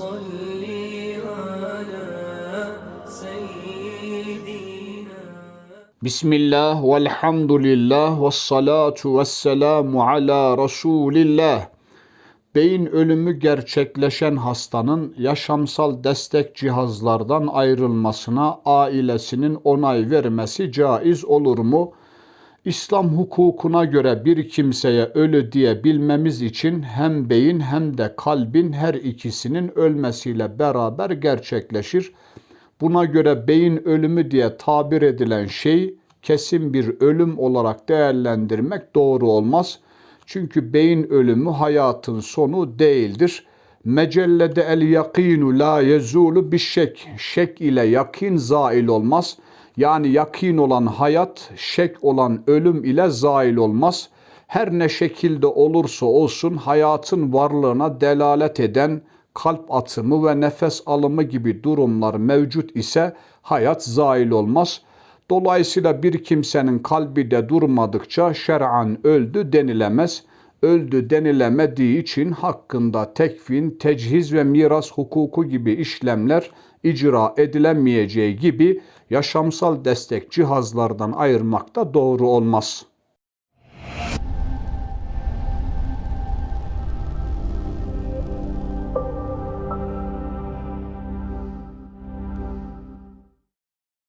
صل على سيدنا Bismillah, velhamdülillah, ve salatu ve selamu ala Resulillah. Beyin ölümü gerçekleşen hastanın yaşamsal destek cihazlardan ayrılmasına ailesinin onay vermesi caiz olur mu? İslam hukukuna göre bir kimseye ölü diye bilmemiz için hem beyin hem de kalbin her ikisinin ölmesiyle beraber gerçekleşir. Buna göre beyin ölümü diye tabir edilen şey kesin bir ölüm olarak değerlendirmek doğru olmaz. Çünkü beyin ölümü hayatın sonu değildir. Mecellede el yakinu la yezulu bir şek. Şek ile yakin zail olmaz. Yani yakin olan hayat, şek olan ölüm ile zail olmaz. Her ne şekilde olursa olsun hayatın varlığına delalet eden kalp atımı ve nefes alımı gibi durumlar mevcut ise hayat zail olmaz. Dolayısıyla bir kimsenin kalbi de durmadıkça şer'an öldü denilemez. Öldü denilemediği için hakkında tekfin, tecihiz ve miras hukuku gibi işlemler icra edilemeyeceği gibi yaşamsal destek cihazlardan ayırmak da doğru olmaz.''